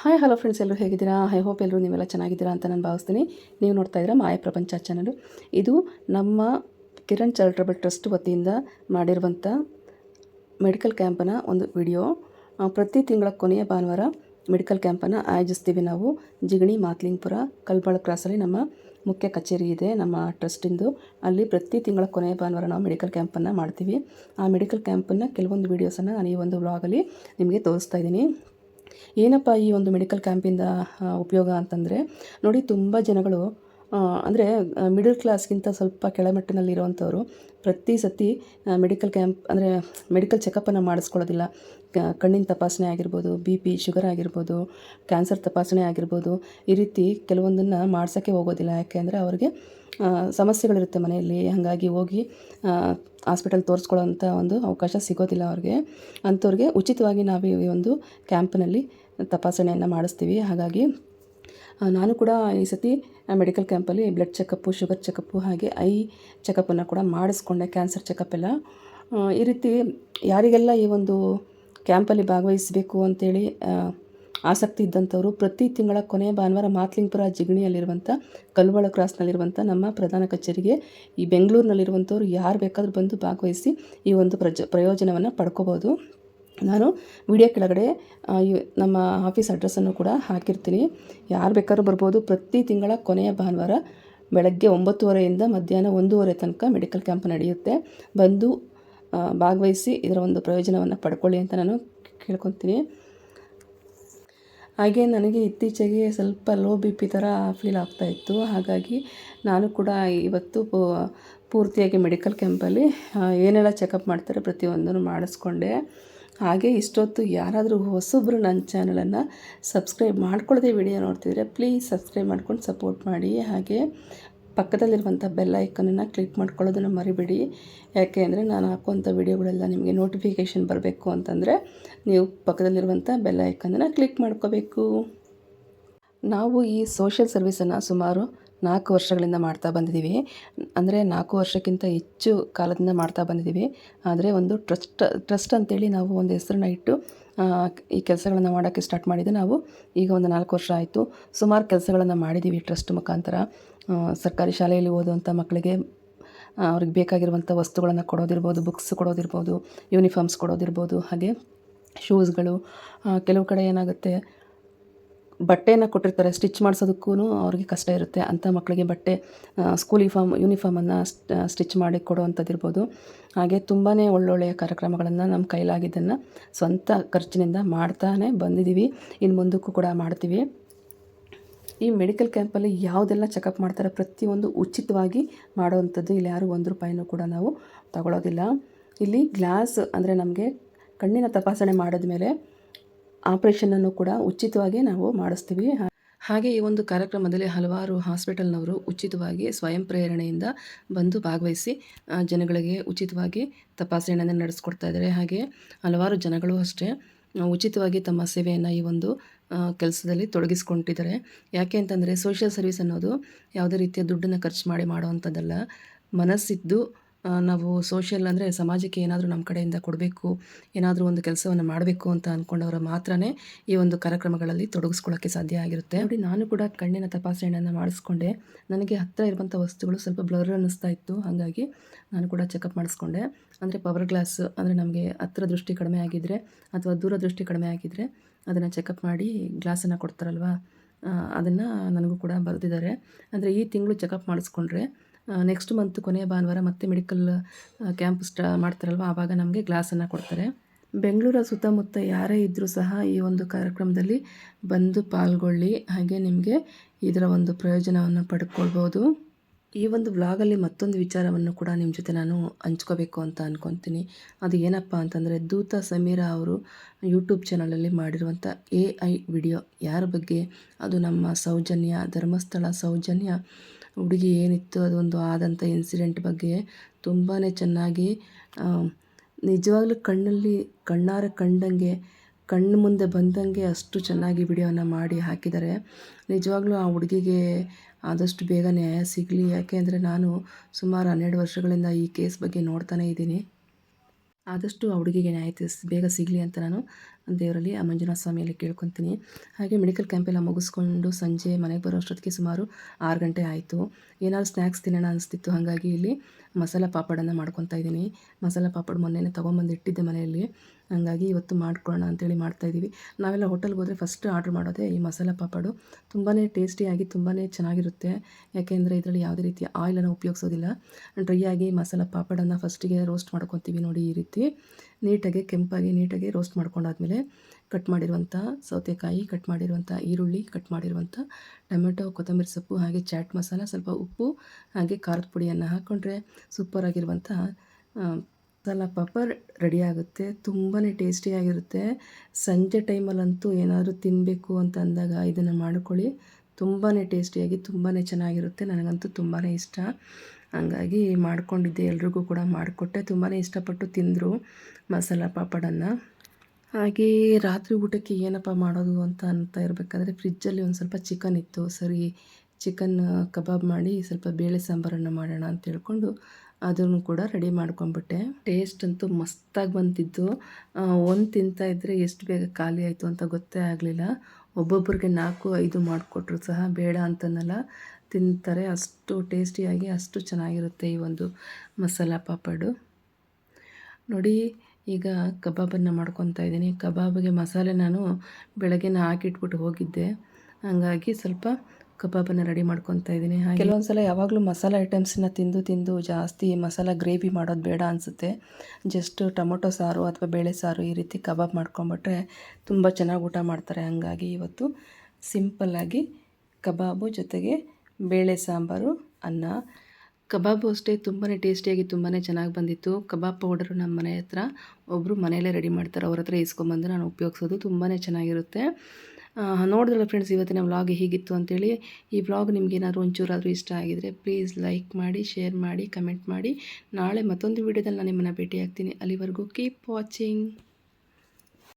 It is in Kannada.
ಹಾಯ್ ಹಲೋ ಫ್ರೆಂಡ್ಸ್ ಎಲ್ಲರೂ ಹೇಗಿದ್ದೀರಾ? ಐ ಹೋಪ್ ಎಲ್ಲರೂ ನೀವೆಲ್ಲ ಚೆನ್ನಾಗಿದ್ದೀರಾ ಅಂತ ನಾನು ಭಾವಿಸ್ತೀನಿ. ನೀವು ನೋಡ್ತಾ ಇದ್ದೀರಾ ಮಾಯ ಪ್ರಪಂಚ ಚಾನಲು ಇದು ನಮ್ಮ ಕಿರಣ್ ಚಾರಿಟಬಲ್ ಟ್ರಸ್ಟ್ ವತಿಯಿಂದ ಮಾಡಿರುವಂಥ ಮೆಡಿಕಲ್ ಕ್ಯಾಂಪನ ಒಂದು ವಿಡಿಯೋ ಪ್ರತಿ ತಿಂಗಳ ಕೊನೆಯ ಭಾನುವಾರ ಮೆಡಿಕಲ್ ಕ್ಯಾಂಪನ್ನು ಆಯೋಜಿಸ್ತೀವಿ ನಾವು. ಜಿಗಣಿ, ಮಾತ್ಲಿಂಗ್ಪುರ, ಕಲ್ಬಾಳ ಕ್ರಾಸಲ್ಲಿ ನಮ್ಮ ಮುಖ್ಯ ಕಚೇರಿ ಇದೆ, ನಮ್ಮ ಟ್ರಸ್ಟಿಂದು ಅಲ್ಲಿ ಪ್ರತಿ ತಿಂಗಳ ಕೊನೆಯ ಭಾನುವಾರ ನಾವು ಮೆಡಿಕಲ್ ಕ್ಯಾಂಪನ್ನು ಮಾಡ್ತೀವಿ. ಆ ಮೆಡಿಕಲ್ ಕ್ಯಾಂಪನ್ನು ಕೆಲವೊಂದು ವೀಡಿಯೋಸನ್ನು ನಾನು ಈ ಒಂದು ವ್ಲಾಗಲ್ಲಿ ನಿಮಗೆ ತೋರಿಸ್ತಾ ಇದ್ದೀನಿ. ಏನಪ್ಪ ಈ ಒಂದು ಮೆಡಿಕಲ್ ಕ್ಯಾಂಪಿಂದ ಉಪಯೋಗ ಅಂತಂದರೆ ನೋಡಿ ತುಂಬ ಜನಗಳು ಅಂದರೆ ಮಿಡಲ್ ಕ್ಲಾಸ್ಗಿಂತ ಸ್ವಲ್ಪ ಕೆಳಮಟ್ಟಿನಲ್ಲಿರುವಂಥವ್ರು ಪ್ರತಿ ಸತಿ ಮೆಡಿಕಲ್ ಕ್ಯಾಂಪ್ ಅಂದರೆ ಮೆಡಿಕಲ್ ಚೆಕಪ್ಪನ್ನು ಮಾಡಿಸ್ಕೊಳ್ಳೋದಿಲ್ಲ. ಕಣ್ಣಿನ ತಪಾಸಣೆ ಆಗಿರ್ಬೋದು ಬಿ ಪಿ ಶುಗರ್ ಆಗಿರ್ಬೋದು ಕ್ಯಾನ್ಸರ್ ತಪಾಸಣೆ ಆಗಿರ್ಬೋದು, ಈ ರೀತಿ ಕೆಲವೊಂದನ್ನು ಮಾಡ್ಸೋಕ್ಕೆ ಹೋಗೋದಿಲ್ಲ. ಯಾಕೆಂದರೆ ಅವ್ರಿಗೆ ಸಮಸ್ಯೆಗಳಿರುತ್ತೆ ಮನೆಯಲ್ಲಿ. ಹಾಗಾಗಿ ಹೋಗಿ ಹಾಸ್ಪಿಟಲ್ ತೋರಿಸ್ಕೊಳ್ಳೋಂಥ ಒಂದು ಅವಕಾಶ ಸಿಗೋದಿಲ್ಲ ಅವ್ರಿಗೆ. ಅಂಥವ್ರಿಗೆ ಉಚಿತವಾಗಿ ನಾವು ಈ ಒಂದು ಕ್ಯಾಂಪ್ನಲ್ಲಿ ತಪಾಸಣೆಯನ್ನು ಮಾಡಿಸ್ತೀವಿ. ಹಾಗಾಗಿ ನಾನು ಕೂಡ ಈ ಸತಿ ಮೆಡಿಕಲ್ ಕ್ಯಾಂಪಲ್ಲಿ ಬ್ಲಡ್ ಚೆಕಪ್ಪು ಶುಗರ್ ಚೆಕಪ್ಪು ಹಾಗೆ ಐ ಚೆಕಪ್ಪನ್ನು ಕೂಡ ಮಾಡಿಸ್ಕೊಂಡೆ ಕ್ಯಾನ್ಸರ್ ಚೆಕಪ್ ಎಲ್ಲ. ಈ ರೀತಿ ಯಾರಿಗೆಲ್ಲ ಈ ಒಂದು ಕ್ಯಾಂಪಲ್ಲಿ ಭಾಗವಹಿಸಬೇಕು ಅಂತೇಳಿ ಆ, ಆಸಕ್ತಿ ಇದ್ದಂಥವರು ಪ್ರತಿ ತಿಂಗಳ ಕೊನೆಯ ಭಾನುವಾರ ಮಾತ್ಲಿಂಗ್ಪುರ ಜಿಗಣಿಯಲ್ಲಿರುವಂಥ ಕಲ್ವಳ ಕ್ರಾಸ್ನಲ್ಲಿರುವಂಥ ನಮ್ಮ ಪ್ರಧಾನ ಕಚೇರಿಗೆ ಈ ಬೆಂಗಳೂರಿನಲ್ಲಿರುವಂಥವ್ರು ಯಾರು ಬೇಕಾದರೂ ಬಂದು ಭಾಗವಹಿಸಿ ಈ ಒಂದು ಪ್ರಜ ಪ್ರಯೋಜನವನ್ನು ಪಡ್ಕೋಬೋದು. ನಾನು ವಿಡಿಯೋ ಕೆಳಗಡೆ ನಮ್ಮ ಆಫೀಸ್ ಅಡ್ರೆಸ್ಸನ್ನು ಕೂಡ ಹಾಕಿರ್ತೀನಿ. ಯಾರು ಬೇಕಾದ್ರೂ ಬರ್ಬೋದು. ಪ್ರತಿ ತಿಂಗಳ ಕೊನೆಯ ಭಾನುವಾರ ಬೆಳಗ್ಗೆ ಒಂಬತ್ತುವರೆಯಿಂದ ಮಧ್ಯಾಹ್ನ ಒಂದೂವರೆ ತನಕ ಮೆಡಿಕಲ್ ಕ್ಯಾಂಪ್ ನಡೆಯುತ್ತೆ. ಬಂದು ಭಾಗವಹಿಸಿ ಇದರ ಒಂದು ಪ್ರಯೋಜನವನ್ನು ಪಡ್ಕೊಳ್ಳಿ ಅಂತ ನಾನು ಕೇಳ್ಕೊತೀನಿ. ಹಾಗೆ ನನಗೆ ಇತ್ತೀಚೆಗೆ ಸ್ವಲ್ಪ ಲೋ ಬಿ ಪಿ ಥರ ಫೀಲ್ ಆಗ್ತಾಯಿತ್ತು ಹಾಗಾಗಿ ನಾನು ಕೂಡ ಇವತ್ತು ಪೂರ್ತಿಯಾಗಿ ಮೆಡಿಕಲ್ ಕ್ಯಾಂಪಲ್ಲಿ ಏನೆಲ್ಲ ಚೆಕಪ್ ಮಾಡ್ತಾರೆ ಪ್ರತಿಯೊಂದನ್ನು ಮಾಡಿಸ್ಕೊಂಡೆ. ಹಾಗೆ ಇಷ್ಟೊತ್ತು ಯಾರಾದರೂ ಹೊಸಬ್ರು ನನ್ನ ಚಾನಲನ್ನು ಸಬ್ಸ್ಕ್ರೈಬ್ ಮಾಡ್ಕೊಳ್ಳದೆ ವಿಡಿಯೋ ನೋಡ್ತಿದ್ರೆ ಪ್ಲೀಸ್ ಸಬ್ಸ್ಕ್ರೈಬ್ ಮಾಡ್ಕೊಂಡು ಸಪೋರ್ಟ್ ಮಾಡಿ. ಹಾಗೆ ಪಕ್ಕದಲ್ಲಿರುವಂಥ ಬೆಲ್ ಐಕನನ್ನು ಕ್ಲಿಕ್ ಮಾಡ್ಕೊಳ್ಳೋದನ್ನು ಮರಿಬೇಡಿ. ಯಾಕೆ ಅಂದರೆ ನಾನು ಹಾಕುವಂಥ ವಿಡಿಯೋಗಳೆಲ್ಲ ನಿಮಗೆ ನೋಟಿಫಿಕೇಷನ್ ಬರಬೇಕು ಅಂತಂದರೆ ನೀವು ಪಕ್ಕದಲ್ಲಿರುವಂಥ ಬೆಲ್ ಐಕನನ್ನು ಕ್ಲಿಕ್ ಮಾಡ್ಕೋಬೇಕು. ನಾವು ಈ ಸೋಷಿಯಲ್ ಸರ್ವಿಸನ್ನು ಸುಮಾರು ನಾಲ್ಕು ವರ್ಷಗಳಿಂದ ಮಾಡ್ತಾ ಬಂದಿದ್ದೀವಿ. ಅಂದರೆ ನಾಲ್ಕು ವರ್ಷಕ್ಕಿಂತ ಹೆಚ್ಚು ಕಾಲದಿಂದ ಮಾಡ್ತಾ ಬಂದಿದ್ದೀವಿ. ಆದರೆ ಒಂದು ಟ್ರಸ್ಟ್ ಟ್ರಸ್ಟ್ ಅಂತೇಳಿ ನಾವು ಒಂದು ಹೆಸರನ್ನ ಇಟ್ಟು ಈ ಕೆಲಸಗಳನ್ನು ಮಾಡೋಕ್ಕೆ ಸ್ಟಾರ್ಟ್ ಮಾಡಿದ್ದು ನಾವು ಈಗ ಒಂದು ನಾಲ್ಕು ವರ್ಷ ಆಯಿತು. ಸುಮಾರು ಕೆಲಸಗಳನ್ನು ಮಾಡಿದ್ದೀವಿ ಟ್ರಸ್ಟ್ ಮುಖಾಂತರ. ಸರ್ಕಾರಿ ಶಾಲೆಯಲ್ಲಿ ಓದುವಂಥ ಮಕ್ಕಳಿಗೆ ಅವ್ರಿಗೆ ಬೇಕಾಗಿರುವಂಥ ವಸ್ತುಗಳನ್ನು ಕೊಡೋದಿರ್ಬೋದು, ಬುಕ್ಸ್ ಕೊಡೋದಿರ್ಬೋದು ಯೂನಿಫಾರ್ಮ್ಸ್ ಕೊಡೋದಿರ್ಬೋದು, ಹಾಗೆ ಶೂಸ್ಗಳು ಕೆಲವು ಕಡೆ ಏನಾಗುತ್ತೆ ಬಟ್ಟೆಯನ್ನು ಕೊಟ್ಟಿರ್ತಾರೆ, ಸ್ಟಿಚ್ ಮಾಡಿಸೋದಕ್ಕೂ ಅವ್ರಿಗೆ ಕಷ್ಟ ಇರುತ್ತೆ. ಅಂಥ ಮಕ್ಕಳಿಗೆ ಬಟ್ಟೆ ಸ್ಕೂಲ್ ಯೂನಿಫಾರ್ಮ್, ಯೂನಿಫಾರ್ಮನ್ನು ಸ್ಟಿಚ್ ಮಾಡಿ ಕೊಡುವಂಥದ್ದಿರ್ಬೋದು. ಹಾಗೆ ತುಂಬಾ ಒಳ್ಳೊಳ್ಳೆಯ ಕಾರ್ಯಕ್ರಮಗಳನ್ನು ನಮ್ಮ ಕೈಲಾಗಿದ್ದನ್ನು ಸ್ವಂತ ಖರ್ಚಿನಿಂದ ಮಾಡ್ತಾನೆ ಬಂದಿದ್ದೀವಿ. ಇನ್ನು ಮುಂದಕ್ಕೂ ಕೂಡ ಮಾಡ್ತೀವಿ. ಈ ಮೆಡಿಕಲ್ ಕ್ಯಾಂಪಲ್ಲಿ ಯಾವುದೆಲ್ಲ ಚೆಕಪ್ ಮಾಡ್ತಾರೆ ಪ್ರತಿಯೊಂದು ಉಚಿತವಾಗಿ ಮಾಡುವಂಥದ್ದು ಇಲ್ಲಿ ಯಾರು ಒಂದು ರೂಪಾಯಿನೂ ಕೂಡ ನಾವು ತಗೊಳ್ಳೋದಿಲ್ಲ ಇಲ್ಲಿ ಗ್ಲಾಸ್ ಅಂದರೆ ನಮಗೆ ಕಣ್ಣಿನ ತಪಾಸಣೆ ಮಾಡಿದ್ಮೇಲೆ ಆಪ್ರೇಷನನ್ನು ಕೂಡ ಉಚಿತವಾಗಿ ನಾವು ಮಾಡಿಸ್ತೀವಿ. ಹಾಗೆ ಈ ಒಂದು ಕಾರ್ಯಕ್ರಮದಲ್ಲಿ ಹಲವಾರು ಹಾಸ್ಪಿಟಲ್ನವರು ಉಚಿತವಾಗಿ ಸ್ವಯಂ ಪ್ರೇರಣೆಯಿಂದ ಬಂದು ಭಾಗವಹಿಸಿ ಜನಗಳಿಗೆ ಉಚಿತವಾಗಿ ತಪಾಸಣೆಯನ್ನು ನಡೆಸ್ಕೊಡ್ತಾ ಇದ್ದಾರೆ. ಹಾಗೆ ಹಲವಾರು ಜನಗಳು ಅಷ್ಟೇ ಉಚಿತವಾಗಿ ತಮ್ಮ ಸೇವೆಯನ್ನು ಈ ಒಂದು ಕೆಲಸದಲ್ಲಿ ತೊಡಗಿಸ್ಕೊಂಡಿದ್ದಾರೆ. ಯಾಕೆ ಅಂತಂದರೆ ಸೋಷಿಯಲ್ ಸರ್ವಿಸ್ ಅನ್ನೋದು ಯಾವುದೇ ರೀತಿಯ ದುಡ್ಡನ್ನು ಖರ್ಚು ಮಾಡಿ ಮಾಡುವಂಥದ್ದಲ್ಲ. ಮನಸ್ಸಿದ್ದು ನಾವು ಸೋಷಿಯಲ್ ಅಂದರೆ ಸಮಾಜಕ್ಕೆ ಏನಾದರೂ ನಮ್ಮ ಕಡೆಯಿಂದ ಕೊಡಬೇಕು, ಏನಾದರೂ ಒಂದು ಕೆಲಸವನ್ನು ಮಾಡಬೇಕು ಅಂತ ಅಂದ್ಕೊಂಡವರು ಮಾತ್ರನೇ ಈ ಒಂದು ಕಾರ್ಯಕ್ರಮಗಳಲ್ಲಿ ತೊಡಗಿಸ್ಕೊಳ್ಳೋಕ್ಕೆ ಸಾಧ್ಯ ಆಗಿರುತ್ತೆ. ನೋಡಿ, ನಾನು ಕೂಡ ಕಣ್ಣಿನ ತಪಾಸಣೆಯನ್ನು ಮಾಡಿಸ್ಕೊಂಡೆ. ನನಗೆ ಹತ್ತಿರ ಇರುವಂಥ ವಸ್ತುಗಳು ಸ್ವಲ್ಪ ಬ್ಲರ್ ಅನ್ನಿಸ್ತಾ ಇತ್ತು. ಹಾಗಾಗಿ ನಾನು ಕೂಡ ಚೆಕಪ್ ಮಾಡಿಸ್ಕೊಂಡೆ. ಅಂದರೆ ಪವರ್ ಗ್ಲಾಸ್ ಅಂದರೆ ನಮಗೆ ಹತ್ತಿರ ದೃಷ್ಟಿ ಕಡಿಮೆ ಆಗಿದ್ದರೆ ಅಥವಾ ದೂರ ದೃಷ್ಟಿ ಕಡಿಮೆ ಆಗಿದ್ದರೆ ಅದನ್ನು ಚೆಕಪ್ ಮಾಡಿ ಗ್ಲಾಸನ್ನು ಕೊಡ್ತಾರಲ್ವ ಅದನ್ನು ನನಗೂ ಕೂಡ ಬರೆದಿದ್ದಾರೆ. ಅಂದರೆ ಈ ತಿಂಗಳು ಚೆಕಪ್ ಮಾಡಿಸ್ಕೊಂಡ್ರೆ ನೆಕ್ಸ್ಟ್ ಮಂತ್ ಕೊನೆಯ ಭಾನುವಾರ ಮತ್ತೆ ಮೆಡಿಕಲ್ ಕ್ಯಾಂಪ್ ಸ್ಟಾ ಮಾಡ್ತಾರಲ್ವ, ಆವಾಗ ನಮಗೆ ಗ್ಲಾಸನ್ನು ಕೊಡ್ತಾರೆ. ಬೆಂಗಳೂರ ಸುತ್ತಮುತ್ತ ಯಾರೇ ಇದ್ದರೂ ಸಹ ಈ ಒಂದು ಕಾರ್ಯಕ್ರಮದಲ್ಲಿ ಬಂದು ಪಾಲ್ಗೊಳ್ಳಿ, ಹಾಗೆ ನಿಮಗೆ ಇದರ ಒಂದು ಪ್ರಯೋಜನವನ್ನು ಪಡ್ಕೊಳ್ಬೋದು. ಈ ಒಂದು ವ್ಲಾಗಲ್ಲಿ ಮತ್ತೊಂದು ವಿಚಾರವನ್ನು ಕೂಡ ನಿಮ್ಮ ಜೊತೆ ನಾನು ಹಂಚ್ಕೋಬೇಕು ಅಂತ ಅಂದ್ಕೊತೀನಿ ಅದು ಏನಪ್ಪ ಅಂತಂದರೆ, ದೂತ ಸಮೀರಾ ಅವರು ಯೂಟ್ಯೂಬ್ ಚಾನಲಲ್ಲಿ ಮಾಡಿರುವಂಥ ಎ ಐ ವಿಡಿಯೋ ಯಾರ ಬಗ್ಗೆ? ಅದು ನಮ್ಮ ಸೌಜನ್ಯ, ಧರ್ಮಸ್ಥಳ ಸೌಜನ್ಯ ಹುಡುಗಿ ಏನಿತ್ತು, ಅದೊಂದು ಆದಂಥ ಇನ್ಸಿಡೆಂಟ್ ಬಗ್ಗೆ ತುಂಬಾ ಚೆನ್ನಾಗಿ ನಿಜವಾಗ್ಲೂ ಕಣ್ಣಲ್ಲಿ ಕಣ್ಣಾರೆ ಕಂಡಂಗೆ, ಕಣ್ಣು ಮುಂದೆ ಬಂದಂಗೆ ಅಷ್ಟು ಚೆನ್ನಾಗಿ ವಿಡಿಯೋನ ಮಾಡಿ ಹಾಕಿದ್ದಾರೆ. ನಿಜವಾಗ್ಲೂ ಆ ಹುಡುಗಿಗೆ ಆದಷ್ಟು ಬೇಗ ನ್ಯಾಯ ಸಿಗಲಿ. ಯಾಕೆ ಅಂದರೆ ನಾನು ಸುಮಾರು ಹನ್ನೆರಡು ವರ್ಷಗಳಿಂದ ಈ ಕೇಸ್ ಬಗ್ಗೆ ನೋಡ್ತಾನೇ ಇದ್ದೀನಿ. ಆದಷ್ಟು ಆ ಹುಡುಗಿಗೆ ನ್ಯಾಯ ಬೇಗ ಸಿಗಲಿ ಅಂತ ನಾನು ದೇವರಲ್ಲಿ ಆ ಮಂಜುನಾಥ ಸ್ವಾಮಿಯಲ್ಲಿ ಕೇಳ್ಕೊತೀನಿ. ಹಾಗೆ ಮೆಡಿಕಲ್ ಕ್ಯಾಂಪೆಲ್ಲ ಮುಗಿಸ್ಕೊಂಡು ಸಂಜೆ ಮನೆಗೆ ಬರೋ ಅಷ್ಟೊತ್ತಿಗೆ ಸುಮಾರು ಆರು ಗಂಟೆ ಆಯಿತು. ಏನಾದ್ರು ಸ್ನ್ಯಾಕ್ಸ್ ತಿನ್ನೋಣ ಅನಿಸ್ತಿತ್ತು. ಹಾಗಾಗಿ ಇಲ್ಲಿ ಮಸಾಲ ಪಾಪಡನ್ನು ಮಾಡ್ಕೊತಾ ಇದ್ದೀನಿ. ಮಸಾಲ ಪಾಪಡ್ ಮೊನ್ನೆನೇ ತೊಗೊಂಬಂದು ಇಟ್ಟಿದ್ದೆ ಮನೆಯಲ್ಲಿ. ಹಾಗಾಗಿ ಇವತ್ತು ಮಾಡ್ಕೊಳ್ಳೋಣ ಅಂತೇಳಿ ಮಾಡ್ತಾಯಿದ್ದೀವಿ ನಾವೆಲ್ಲ ಹೋಟೆಲ್ಗೆ ಹೋದರೆ ಫಸ್ಟ್ ಆರ್ಡ್ರ್ ಮಾಡೋದೇ ಈ ಮಸಾಲ ಪಾಪಡು. ತುಂಬಾ ಟೇಸ್ಟಿಯಾಗಿ ತುಂಬಾ ಚೆನ್ನಾಗಿರುತ್ತೆ. ಯಾಕೆಂದರೆ ಇದರಲ್ಲಿ ಯಾವುದೇ ರೀತಿಯ ಆಯಿಲನ್ನು ಉಪಯೋಗಿಸೋದಿಲ್ಲ. ಡ್ರೈ ಆಗಿ ಮಸಾಲ ಪಾಪಡನ್ನು ಫಸ್ಟಿಗೆ ರೋಸ್ಟ್ ಮಾಡ್ಕೊತೀವಿ ನೋಡಿ ಈ ರೀತಿ. ನೀಟಾಗಿ, ಕೆಂಪಾಗಿ ನೀಟಾಗಿ ರೋಸ್ಟ್ ಮಾಡ್ಕೊಂಡಾದ್ಮೇಲೆ ಕಟ್ ಮಾಡಿರುವಂಥ ಸೌತೆಕಾಯಿ ಕಟ್ ಮಾಡಿರುವಂಥ ಈರುಳ್ಳಿ ಕಟ್ ಮಾಡಿರುವಂಥ ಟೊಮೆಟೊ, ಕೊತ್ತಂಬರಿ ಸೊಪ್ಪು, ಹಾಗೆ ಚಾಟ್ ಮಸಾಲ, ಸ್ವಲ್ಪ ಉಪ್ಪು, ಹಾಗೆ ಖಾರದ ಪುಡಿಯನ್ನು ಹಾಕ್ಕೊಂಡ್ರೆ ಸೂಪರಾಗಿರುವಂಥ ಮಸಾಲ ಪಾಪಡ್ ರೆಡಿ ಆಗುತ್ತೆ ತುಂಬಾ ಟೇಸ್ಟಿಯಾಗಿರುತ್ತೆ ಸಂಜೆ ಟೈಮಲ್ಲಂತೂ ಏನಾದರೂ ತಿನ್ನಬೇಕು ಅಂತ ಅಂದಾಗ ಇದನ್ನು ಮಾಡ್ಕೊಳ್ಳಿ. ತುಂಬಾ ಟೇಸ್ಟಿಯಾಗಿ ತುಂಬಾ ಚೆನ್ನಾಗಿರುತ್ತೆ, ನನಗಂತೂ ತುಂಬಾ ಇಷ್ಟ. ಹಂಗಾಗಿ ಮಾಡ್ಕೊಂಡಿದ್ದೆ, ಎಲ್ರಿಗೂ ಕೂಡ ಮಾಡಿಕೊಟ್ಟೆ. ತುಂಬಾ ಇಷ್ಟಪಟ್ಟು ತಿಂದರು ಮಸಾಲ ಪಾಪಡನ್ನು. ಹಾಗೆ ರಾತ್ರಿ ಊಟಕ್ಕೆ ಏನಪ್ಪ ಮಾಡೋದು ಅಂತ ಅಂತ ಇರಬೇಕಾದ್ರೆ ಫ್ರಿಜ್ಜಲ್ಲಿ ಒಂದು ಸ್ವಲ್ಪ ಚಿಕನ್ ಇತ್ತು. ಸರಿ ಚಿಕನ್ ಕಬಾಬ್ ಮಾಡಿ ಸ್ವಲ್ಪ ಬೇಳೆ ಸಾಂಬಾರನ್ನು ಮಾಡೋಣ ಅಂತ ಹೇಳ್ಕೊಂಡು ಅದನ್ನು ಕೂಡ ರೆಡಿ ಮಾಡ್ಕೊಂಡ್ಬಿಟ್ಟೆ. ಟೇಸ್ಟ್ ಅಂತೂ ಮಸ್ತಾಗಿ ಬಂತಿದ್ದು ಒಂದು ತಿಂತಾ ಇದ್ದರೆ ಎಷ್ಟು ಬೇಗ ಖಾಲಿ ಆಯಿತು ಅಂತ ಗೊತ್ತೇ ಆಗಲಿಲ್ಲ. ಒಬ್ಬೊಬ್ಬರಿಗೆ ನಾಲ್ಕು, ಐದು ಮಾಡಿಕೊಟ್ರು ಸಹ, ಬೇಡ ಅಂತನಲ್ಲ. ತಿಂತಾರೆ, ಅಷ್ಟು ಟೇಸ್ಟಿಯಾಗಿ, ಅಷ್ಟು ಚೆನ್ನಾಗಿರುತ್ತೆ ಈ ಒಂದು ಮಸಾಲ ಪಾಪಡು. ನೋಡಿ, ಈಗ ಕಬಾಬನ್ನು ಮಾಡ್ಕೊತಾ ಇದ್ದೀನಿ. ಕಬಾಬಿಗೆ ಮಸಾಲೆ ನಾನು ಬೆಳಗ್ಗೆ ಹಾಕಿಟ್ಬಿಟ್ಟು ಹೋಗಿದ್ದೆ. ಹಾಗಾಗಿ ಸ್ವಲ್ಪ ಕಬಾಬನ್ನು ರೆಡಿ ಮಾಡ್ಕೊತಾ ಇದ್ದೀನಿ ಕೆಲವೊಂದ್ಸಲ ಕೆಲವೊಂದು ಸಲ ಯಾವಾಗಲೂ ಮಸಾಲ ಐಟಮ್ಸನ್ನ ತಿಂದು ತಿಂದು ಜಾಸ್ತಿ ಮಸಾಲ ಗ್ರೇವಿ ಮಾಡೋದು ಬೇಡ ಅನಿಸುತ್ತೆ. ಜಸ್ಟ್ ಟೊಮೊಟೊ ಸಾರು ಅಥವಾ ಬೇಳೆ ಸಾರು ಈ ರೀತಿ ಕಬಾಬ್ ಮಾಡ್ಕೊಂಬಿಟ್ರೆ ತುಂಬ ಚೆನ್ನಾಗಿ ಊಟ ಮಾಡ್ತಾರೆ. ಹಾಗಾಗಿ ಇವತ್ತು ಸಿಂಪಲ್ಲಾಗಿ ಕಬಾಬು ಜೊತೆಗೆ ಬೇಳೆ ಸಾಂಬಾರು, ಅನ್ನ. ಕಬಾಬು ಅಷ್ಟೇ ತುಂಬಾ ಟೇಸ್ಟಿಯಾಗಿ ತುಂಬಾ ಚೆನ್ನಾಗಿ ಬಂದಿತ್ತು. ಕಬಾಬ್ ಪೌಡರು ನಮ್ಮ ಮನೆ ಹತ್ರ ಒಬ್ಬರು ಮನೆಯಲ್ಲೇ ರೆಡಿ ಮಾಡ್ತಾರೆ. ಅವ್ರ ಹತ್ರ ಇಸ್ಕೊಂಬಂದು ನಾನು ಉಪಯೋಗಿಸೋದು. ತುಂಬಾ ಚೆನ್ನಾಗಿರುತ್ತೆ. ನೋಡಿದ್ರಲ್ಲ ಫ್ರೆಂಡ್ಸ್ ಇವತ್ತಿನ ವ್ಲಾಗ್ ಹೀಗಿತ್ತು ಅಂತೇಳಿ, ಈ ವ್ಲಾಗ್ ನಿಮ್ಗೆ ಏನಾದರೂ ಒಂಚೂರಾದರೂ ಇಷ್ಟ ಆಗಿದರೆ ಪ್ಲೀಸ್ ಲೈಕ್ ಮಾಡಿ ಶೇರ್ ಮಾಡಿ ಕಮೆಂಟ್ ಮಾಡಿ. ನಾಳೆ ಮತ್ತೊಂದು ವೀಡಿಯೋದಲ್ಲಿ ನಾನು ನಿಮ್ಮನ್ನು ಭೇಟಿ ಆಗ್ತೀನಿ ಅಲ್ಲಿವರೆಗೂ ಕೀಪ್ ವಾಚಿಂಗ್